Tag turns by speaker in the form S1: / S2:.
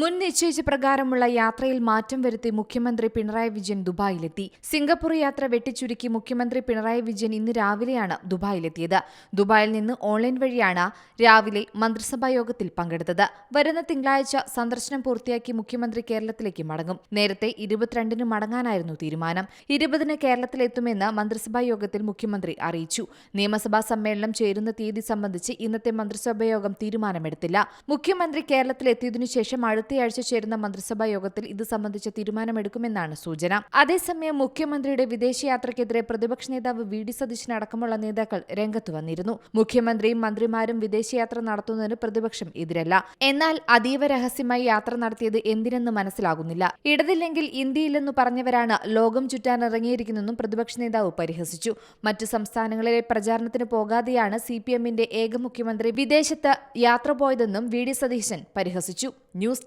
S1: മുൻ നിശ്ചയിച്ച പ്രകാരമുള്ള യാത്രയിൽ മാറ്റം വരുത്തി മുഖ്യമന്ത്രി പിണറായി വിജയൻ ദുബായിലെത്തി. സിംഗപ്പൂർ യാത്ര വെട്ടിച്ചുരുക്കി മുഖ്യമന്ത്രി പിണറായി വിജയൻ ഇന്ന് രാവിലെയാണ് ദുബായിലെത്തിയത്. ദുബായിൽ നിന്ന് ഓൺലൈൻ വഴിയാണ് രാവിലെ മന്ത്രിസഭാ യോഗത്തിൽ പങ്കെടുത്തത്. വരുന്ന തിങ്കളാഴ്ച സന്ദർശനം പൂർത്തിയാക്കി മുഖ്യമന്ത്രി കേരളത്തിലേക്ക് മടങ്ങും. നേരത്തെ ഇരുപത്തിരണ്ടിന് മടങ്ങാനായിരുന്നു തീരുമാനം. ഇരുപതിന് കേരളത്തിലെത്തുമെന്ന് മന്ത്രിസഭാ യോഗത്തിൽ മുഖ്യമന്ത്രി അറിയിച്ചു. നിയമസഭാ സമ്മേളനം ചേരുന്ന തീയതി സംബന്ധിച്ച് ഇന്നത്തെ മന്ത്രിസഭാ യോഗം തീരുമാനമെടുത്തില്ല. മുഖ്യമന്ത്രി കേരളത്തിലെത്തിയതിനു ശേഷം അടുത്തയാഴ്ച ചേരുന്ന മന്ത്രിസഭാ യോഗത്തിൽ ഇത് സംബന്ധിച്ച തീരുമാനമെടുക്കുമെന്നാണ് സൂചന. അതേസമയം മുഖ്യമന്ത്രിയുടെ വിദേശയാത്രയ്ക്കെതിരെ പ്രതിപക്ഷ നേതാവ് വി. ഡി. സതീശൻ അടക്കമുള്ള നേതാക്കൾ രംഗത്ത് വന്നിരുന്നു. മുഖ്യമന്ത്രിയും മന്ത്രിമാരും വിദേശയാത്ര നടത്തുന്നതിന് പ്രതിപക്ഷം എതിരല്ല. എന്നാൽ അതീവ രഹസ്യമായി യാത്ര നടത്തിയത് എന്തിനെന്ന് മനസ്സിലാകുന്നില്ല. ഇടതില്ലെങ്കിൽ ഇന്ത്യയില്ലെന്ന് പറഞ്ഞവരാണ് ലോകം ചുറ്റാൻ ഇറങ്ങിയിരിക്കുന്നതെന്നും പ്രതിപക്ഷ നേതാവ് പരിഹസിച്ചു. മറ്റു സംസ്ഥാനങ്ങളിലെ പ്രചാരണത്തിന് പോകാതെയാണ് സി പി എമ്മിന്റെ ഏക മുഖ്യമന്ത്രി വിദേശത്ത് യാത്ര പോയതെന്നും വി. ഡി. സതീശൻ പരിഹസിച്ചു. News